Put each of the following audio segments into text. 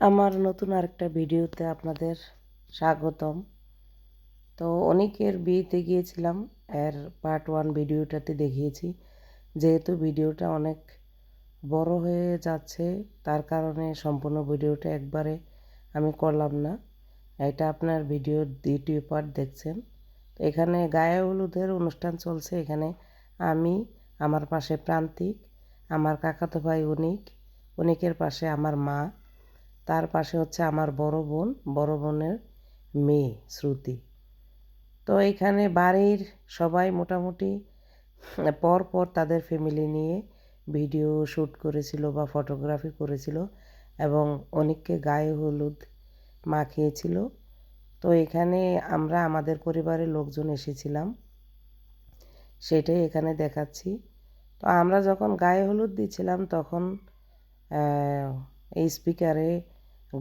আমার নতুন আরেকটা ভিডিওতে আপনাদের স্বাগতম। তো অনেকের বিয়েতে গিয়েছিলাম, এর পার্ট ওয়ান ভিডিওটাতে দেখিয়েছি। যেহেতু ভিডিওটা অনেক বড় হয়ে যাচ্ছে, তার কারণে সম্পূর্ণ ভিডিওটা একবারে আমি করলাম না। এটা আপনার ভিডিওর দ্বিতীয় পার্ট দেখছেন। এখানে গায়ে হলুদের অনুষ্ঠান চলছে। এখানে আমি, আমার পাশে প্রান্তিক, আমার কাকাতো ভাই অনিক, অনিকের পাশে আমার মা তার পাশে হচ্ছে আমার বড় বোন, বড় বোনের মেয়ে শ্রুতি। তো এখানে বাড়ির সবাই মোটামুটি পর পর তাদের ফ্যামিলি নিয়ে ভিডিও শ্যুট করেছিল বা ফটোগ্রাফি করেছিল এবং অনেককে গায়ে হলুদ মাখিয়েছিল। তো এখানে আমরা আমাদের পরিবারের লোকজন এসেছিলাম, সেটাই এখানে দেখাচ্ছি। তো আমরা যখন গায়ে হলুদ দিচ্ছিলাম তখন এই স্পিকারে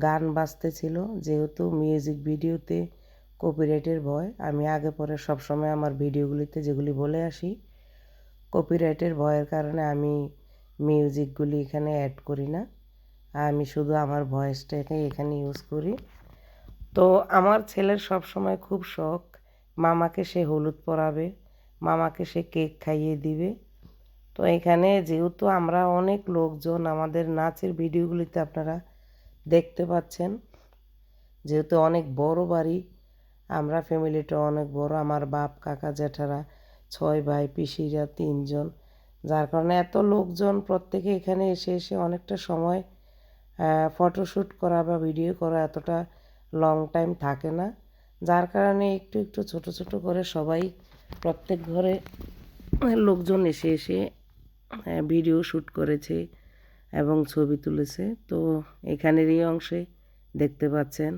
গান বাজতেছিল, যেহেতু মিউজিক ভিডিওতে কপিরাইটের ভয়। আমি আগে পরে সবসময় আমার ভিডিওগুলিতে যেগুলি বলে আসি কপিরাইটের ভয়ের কারণে আমি মিউজিকগুলি এখানে অ্যাড করি না। আমি শুধু আমার ভয়েসটাকে এখানে ইউজ করি। তো আমার ছেলের সব সময় খুব শখ, মামাকে সে হলুদ পরাবে, মামাকে সে কেক খাইয়ে দিবে। তো এখানে যেহেতু আমরা অনেক লোকজন, আমাদের নাচের ভিডিওগুলিতে আপনারা দেখতে পাচ্ছেন। যেহেতু অনেক বড় বাড়ি, আমরা ফ্যামিলিটা অনেক বড়। আমার বাপ, কাকা, জ্যাঠারা, ছয় ভাই, পিসিরা তিনজন। যার কারণে এত লোকজন প্রত্যেকে এখানে এসে এসে অনেকটা সময় ফটোশ্যুট করা বা ভিডিও করা এতটা লং টাইম থাকে না। যার কারণে একটু একটু, ছোট ছোট করে সবাই প্রত্যেক ঘরে, লোকজন এসে এসে ভিডিও শ্যুট করেছে। এবং ছবি তুলেছে। তো এখানের এই অংশে দেখতে পাচ্ছেন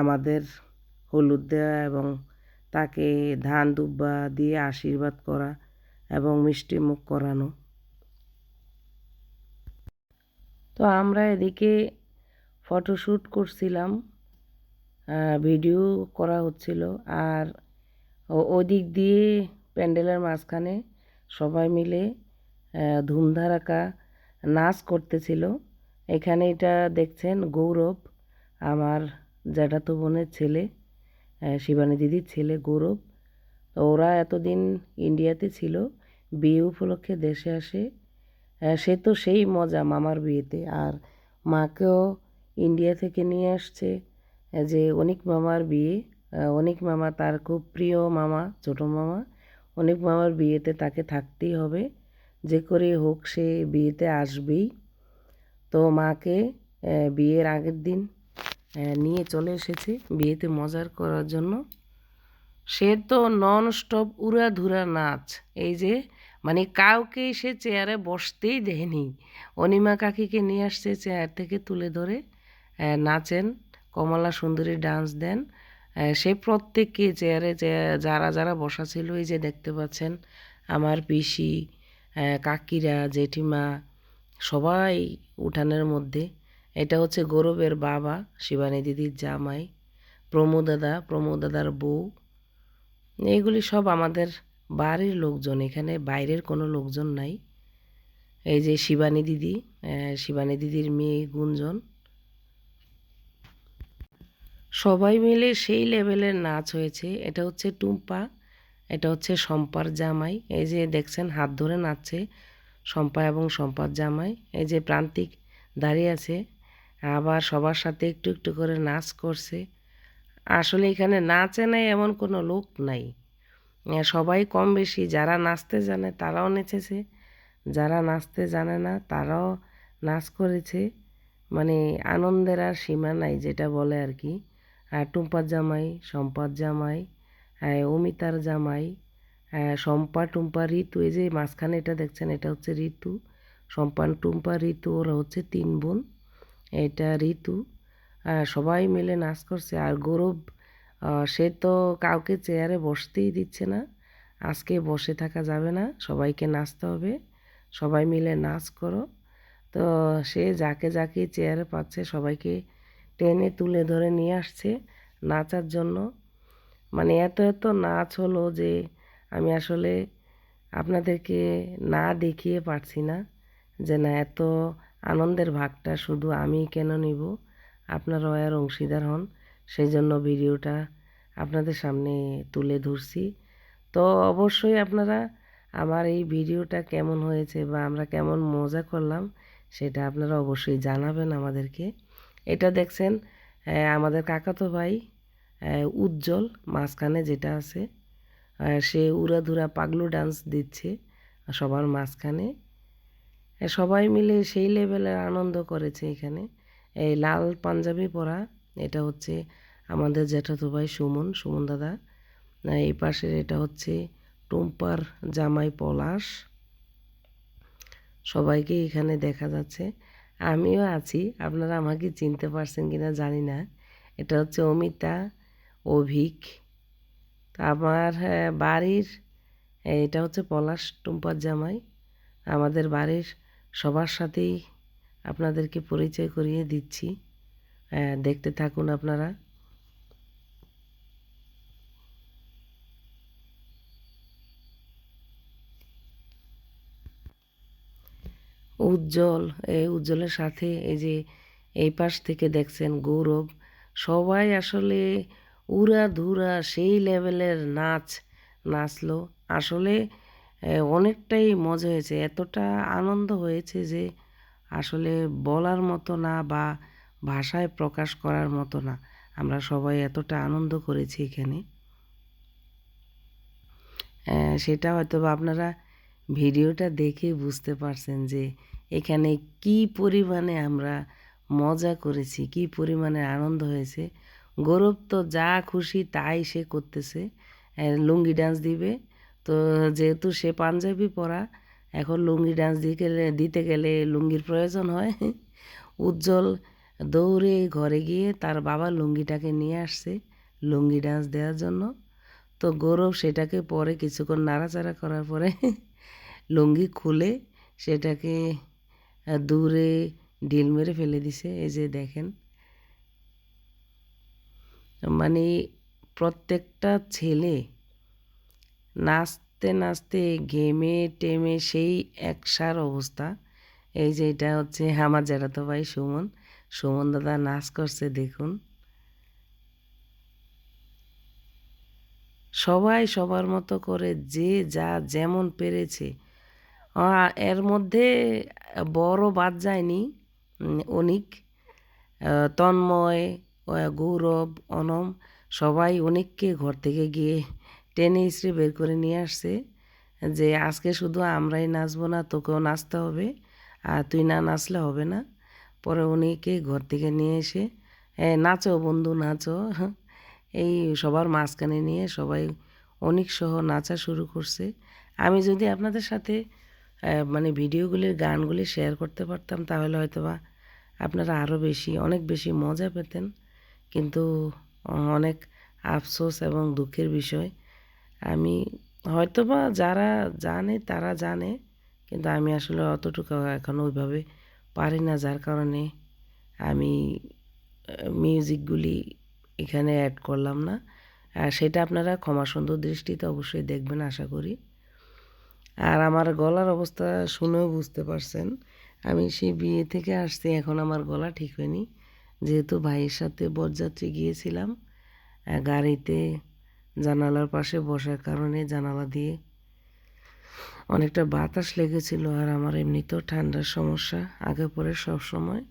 আমাদের হলুদ দেওয়া এবং তাকে ধান দুব্বা দিয়ে আশীর্বাদ করা এবং মিষ্টি মুখ করানো। তো আমরা এদিকে ফটোশ্যুট করছিলাম ভিডিও করা হচ্ছিল আর ওদিক দিয়ে প্যান্ডেলের মাঝখানে সবাই মিলে ধুমধারাকা নাচ করতেছিল। এখানে এটা দেখছেন গৌরব, আমার জ্যাঠাতো বোনের ছেলে শিবানী দিদির ছেলে গৌরব। ওরা এতদিন ইন্ডিয়াতে ছিল, বিয়ে উপলক্ষে দেশে আসে। সে তো সেই মজা মামার বিয়েতে। আর মাকেও ইন্ডিয়া থেকে নিয়ে আসছে যে অনেক মামার বিয়ে। অনেক মামা তার খুব প্রিয় মামা, ছোটো মামা। অনেক মামার বিয়েতে তাকে থাকতেই হবে। যে করে হোক সে বিয়েতে আসবেই। তো মাকে বিয়ের আগের দিন নিয়ে চলে এসেছে বিয়েতে মজার করার জন্য। সে তো নন স্টপ উড়াধুরা নাচ। এই যে মানে কাউকে সে চেয়ারে বসতেই দেয়নি। অনিমা কাকিকে নিয়ে আসছে চেয়ার থেকে তুলে ধরে নাচেন। কমলা সুন্দরী ডান্স দেন। সে প্রত্যেককে চেয়ারে যারা যারা বসা ছিল, এই যে দেখতে পাচ্ছেন, আমার পিসি কাকিরা, জেঠিমা, সবাই উঠানের মধ্যে। এটা হচ্ছে গৌরবের বাবা, শিবানী দিদির জামাই প্রমোদ দাদা প্রমোদ দাদার বউ। এইগুলি সব আমাদের বাড়ির লোকজন, এখানে বাইরের কোনো লোকজন নাই। এই যে শিবানী দিদি শিবানী দিদির মেয়ে, গুঞ্জন। সবাই মিলে সেই লেভেলের নাচ হয়েছে। এটা হচ্ছে টুম্পা। এটা হচ্ছে সম্পার জামাই। এই যে দেখছেন, হাত ধরে নাচছে সম্পা এবং সম্পার জামাই। এই যে প্রান্তিক দাঁড়িয়ে আছে, আবার সবার সাথে একটু একটু করে নাচ করছে। আসলে এখানে নাচে নাই এমন কোনো লোক নাই। সবাই কম বেশি, যারা নাচতে জানে তারাও নেচেছে, যারা নাচতে জানে না তারাও নাচ করেছে। মানে আনন্দের আর সীমা নাই যেটা বলে আর কি। আর টুম্পার জামাই সম্পার জামাই অমিতার জামাই সম্পা টুম্পা ঋতু, এই যে মাঝখানে এটা দেখছেন, এটা হচ্ছে ঋতু। সম্পান টুম্পা ঋতু, ওরা হচ্ছে তিন বোন, এটা ঋতু। সবাই মিলে নাচ করছে। আর গৌরব সে তো কাউকে চেয়ারে বসতেই দিচ্ছে না, আজকে বসে থাকা যাবে না, সবাইকে নাচতে হবে, সবাই মিলে নাচ করো। তো সে যাকে যাকে চেয়ারে পাচ্ছে, সবাইকে টেনে তুলে ধরে নিয়ে আসছে নাচার জন্য। মানে এত এত নাচ হলো যে আমি আসলে আপনাদেরকে না দেখিয়ে পারছি না যে না এত আনন্দের ভাগটা শুধু আমি কেন নিব? আপনারাও এর অংশীদার হন সেই জন্য ভিডিওটা আপনাদের সামনে তুলে ধরছি। তো অবশ্যই আপনারা আমার এই ভিডিওটা কেমন হয়েছে বা আমরা কেমন মজা করলাম সেটা আপনারা অবশ্যই জানাবেন আমাদেরকে। এটা দেখছেন আমাদের কাকাতো ভাই উজ্জ্বল মাঝখানে যেটা আছে। সে উড়াধুরা পাগলু ডান্স দিচ্ছে সবার মাঝখানে। সবাই মিলে সেই লেভেলের আনন্দ করেছে এখানে। এই লাল পাঞ্জাবি পরা, এটা হচ্ছে আমাদের জ্যাঠাতো ভাই সুমন সুমন দাদা। এই পাশের এটা হচ্ছে টুম্পার জামাই পলাশ। সবাইকে এখানে দেখা যাচ্ছে। আমিও আছি, আপনারা আমাকে চিনতে পারছেন কিনা জানি না। এটা হচ্ছে অমিতা অভিক। আমার বাড়ির এটা হচ্ছে পলাশ টুম্পার জামাই। আমাদের বাড়ির সবার সাথেই আপনাদেরকে পরিচয় করিয়ে দিচ্ছি। আহ, দেখতে থাকুন আপনারা। উজ্জ্বল এই উজ্জ্বলের সাথে এই যে এই পাশ থেকে দেখছেন গৌরব। সবাই আসলে উড়া ধুরা সেই লেভেলের নাচ নাচলো। আসলে অনেকটাই মজা হয়েছে। এতটা আনন্দ হয়েছে যে, আসলে বলার মতো না বা ভাষায় প্রকাশ করার মতো না। আমরা সবাই এতটা আনন্দ করেছি এখানে। সেটা হয়তো আপনারা ভিডিওটা দেখে বুঝতে পারছেন যে, এখানে কি পরিমাণে আমরা মজা করেছি, কি পরিমাণে আনন্দ হয়েছে। গৌরব তো যা খুশি তাই সে করতেছে। লুঙ্গি ডান্স দিবে। তো যেহেতু সে পাঞ্জাবি পরা, এখন লুঙ্গি ডান্স দিতে গেলে দিতে গেলে লুঙ্গির প্রয়োজন হয়। উজ্জ্বল দৌড়ে ঘরে গিয়ে তার বাবা লুঙ্গিটাকে নিয়ে আসছে লুঙ্গি ডান্স দেওয়ার জন্য। তো গৌরব সেটাকে পরে কিছুক্ষণ নাড়াচাড়া করার পরে লুঙ্গি খুলে সেটাকে দূরে ঢিল মেরে ফেলে দিছে। এই যে দেখেন মানে প্রত্যেকটা ছেলে নাচতে নাচতে গেমে টেমে সেই একসার অবস্থা। এই যে এটা হচ্ছে আমার জ্যাঠাতো ভাই সুমন। সুমন দাদা নাচ করছে, দেখুন। সবাই সবার মতো করে যে যা যেমন পেরেছে। এর মধ্যে বড় বাদ যায়নি অনিক তন্ময় গৌরব অনম সবাই অনেককে ঘর থেকে গিয়ে টেনে ইস্ত্রি বের করে নিয়ে আসছে যে আজকে শুধু আমরাই নাচবো না তোকেও নাচতে হবে। আর তুই না নাচলে হবে না। পরে উনিকে ঘর থেকে নিয়ে এসে "এ, নাচো বন্ধু নাচো। এই সবার মাঝখানে নিয়ে সবাই অনেক সহ নাচা শুরু করছে। আমি যদি আপনাদের সাথে মানে ভিডিওগুলির গানগুলি শেয়ার করতে পারতাম তাহলে হয়তোবা আপনারা আরও বেশি অনেক বেশি মজা পেতেন। কিন্তু অনেক আফসোস এবং দুঃখের বিষয়। আমি হয়তোবা যারা জানে, তারা জানে, কিন্তু আমি আসলে অতটুকু এখনও ওইভাবে পারি না। যার কারণে আমি মিউজিকগুলি এখানে অ্যাড করলাম না। আর সেটা আপনারা ক্ষমা সুন্দর দৃষ্টিতে অবশ্যই দেখবেন, আশা করি। আর আমার গলার অবস্থা শুনেও বুঝতে পারছেন। আমি সেই বিয়ে থেকে আসছি, এখন আমার গলা ঠিক হয়নি। যেহেতু ভাইয়ের সাথে বরযাত্রী গিয়েছিলাম গাড়িতে জানালার পাশে বসার কারণে জানালা দিয়ে অনেকটা বাতাস লেগেছিল আর আমার এমনিতেও ঠান্ডার সমস্যা, আগে পরে সব সময়।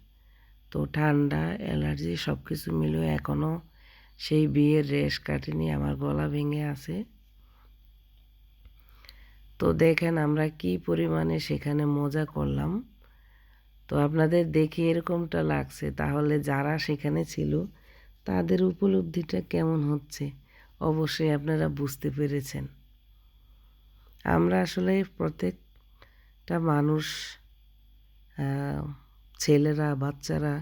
তো ঠান্ডা, অ্যালার্জি সব কিছু মিলিয়ে এখনও সেই বিয়ের রেশ কাটেনি, আমার গলা ভেঙে আছে। তো দেখেন আমরা কি পরিমাণে সেখানে মজা করলাম। তো আপনাদের দেখে এরকমটা লাগছে। তাহলে যারা সেখানে ছিল, তাদের উপলব্ধিটা কেমন হচ্ছে? অবশ্যই আপনারা বুঝতে পেরেছেন। আমরা আসলে প্রত্যেকটা মানুষ ছেলেরা, বাচ্চারা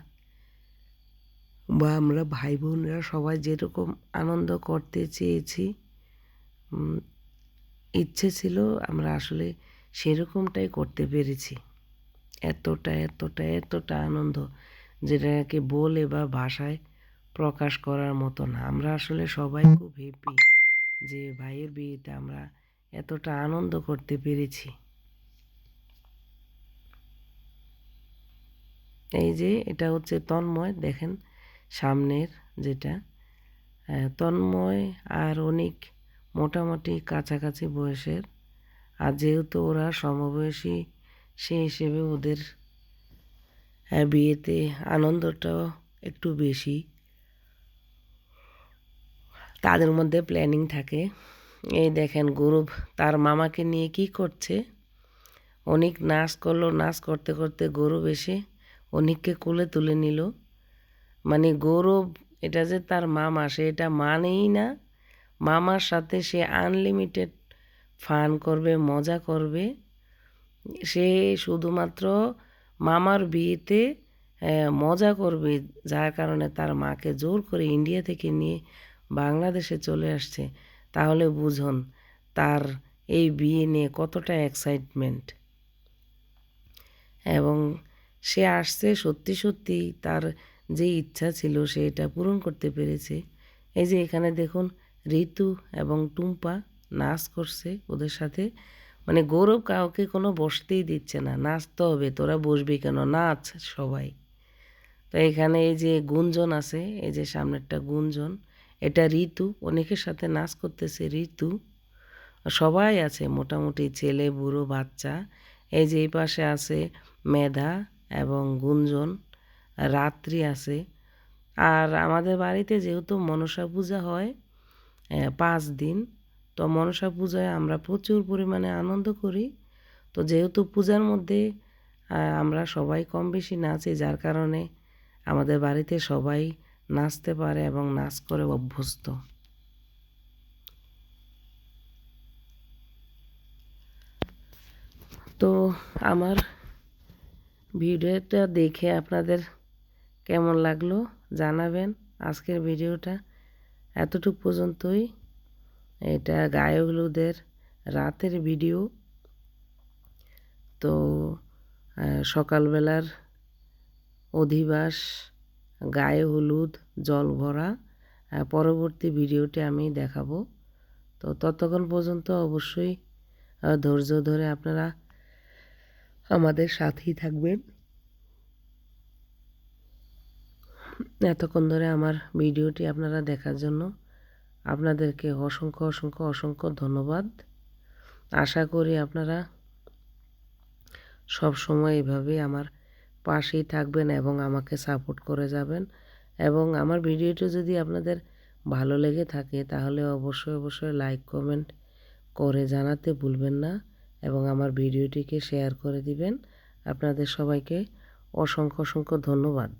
বা আমরা ভাই বোনরা সবাই যেরকম আনন্দ করতে চেয়েছি ইচ্ছে ছিল আমরা আসলে সেরকমটাই করতে পেরেছি। এতটা এতটা এতটা আনন্দ যেটাকে বলে বা ভাষায় প্রকাশ করার মতো না। আমরা আসলে সবাই খুব হ্যাপি যে ভাইয়ের বিয়েতে আমরা এতটা আনন্দ করতে পেরেছি। এই যে এটা হচ্ছে তন্ময়, দেখেন সামনের যেটা। তন্ময় আর অনেক মোটামুটি কাছাকাছি বয়সের। আর যেহেতু ওরা সমবয়সী সেই হিসেবে ওদের বিয়েতে আনন্দটাও একটু বেশি। তাদের মধ্যে প্ল্যানিং থাকে। এই দেখেন গৌরব তার মামাকে নিয়ে কি করছে? অনেক নাচ করল, নাচ করতে করতে গৌরব এসে অনেককে কোলে তুলে নিল। মানে গৌরব, এটা যে তার মামা, সে এটা মানেই না। মামার সাথে সে আনলিমিটেড ফান করবে, মজা করবে। সে শুধুমাত্র মামার বিয়েতে মজা করবে, যার কারণে তার মাকে জোর করে ইন্ডিয়া থেকে নিয়ে বাংলাদেশে চলে আসছে। তাহলে বুঝুন, তার এই বিয়ে নিয়ে কতটা এক্সাইটমেন্ট এবং সে আসছে সত্যি সত্যি তার যে ইচ্ছা ছিল সে এটা পূরণ করতে পেরেছে। এই যে এখানে দেখুন, ঋতু এবং টুম্পা নাচ করছে ওদের সাথে। মানে গৌরব কাউকে কোনো বসতেই দিচ্ছে না। নাচতে হবে, তোরা বসবি কেন? নাচ সবাই। তো এখানে এই যে গুঞ্জন আছে, এই যে সামনেরটা গুঞ্জন, এটা ঋতু অনেকের সাথে নাচ করতেছে ঋতু। সবাই আছে, মোটামুটি ছেলে, বুড়ো, বাচ্চা। এই যে এই পাশে আছে মেধা এবং গুঞ্জন, রাত্রি আছে। আর আমাদের বাড়িতে যেহেতু মনসা পূজা হয় পাঁচ দিন তো মনসা পূজায় আমরা প্রচুর পরিমাণে আনন্দ করি। তো যেহেতু পূজার মধ্যে আমরা সবাই কম বেশি নাচি, যার কারণে আমাদের বাড়িতে সবাই নাচতে পারে এবং নাচ করে অভ্যস্ত। তো আমার ভিডিওটা দেখে আপনাদের কেমন লাগল জানাবেন। আজকের ভিডিওটা এতটুক পর্যন্তই। এটা গায়ে হলুদের রাতের ভিডিও। তো সকালবেলার অধিবাস, গায়ে হলুদ, জল ভরা পরবর্তী ভিডিওটি আমি দেখাবো। তো, ততক্ষণ পর্যন্ত অবশ্যই ধৈর্য ধরে আপনারা আমাদের সাথেই থাকবেন। এতক্ষণ ধরে আমার ভিডিওটি আপনারা দেখার জন্য আপনাদেরকে অসংখ্য অসংখ্য অসংখ্য ধন্যবাদ। আশা করি আপনারা সব সময় এভাবে আমার পাশেই থাকবেন এবং আমাকে সাপোর্ট করে যাবেন এবং আমার ভিডিওটি যদি আপনাদের ভালো লেগে থাকে তাহলে অবশ্যই অবশ্যই লাইক, কমেন্ট করে জানাতে ভুলবেন না এবং আমার ভিডিওটিকে শেয়ার করে দিবেন। আপনাদের সবাইকে অসংখ্য অসংখ্য ধন্যবাদ।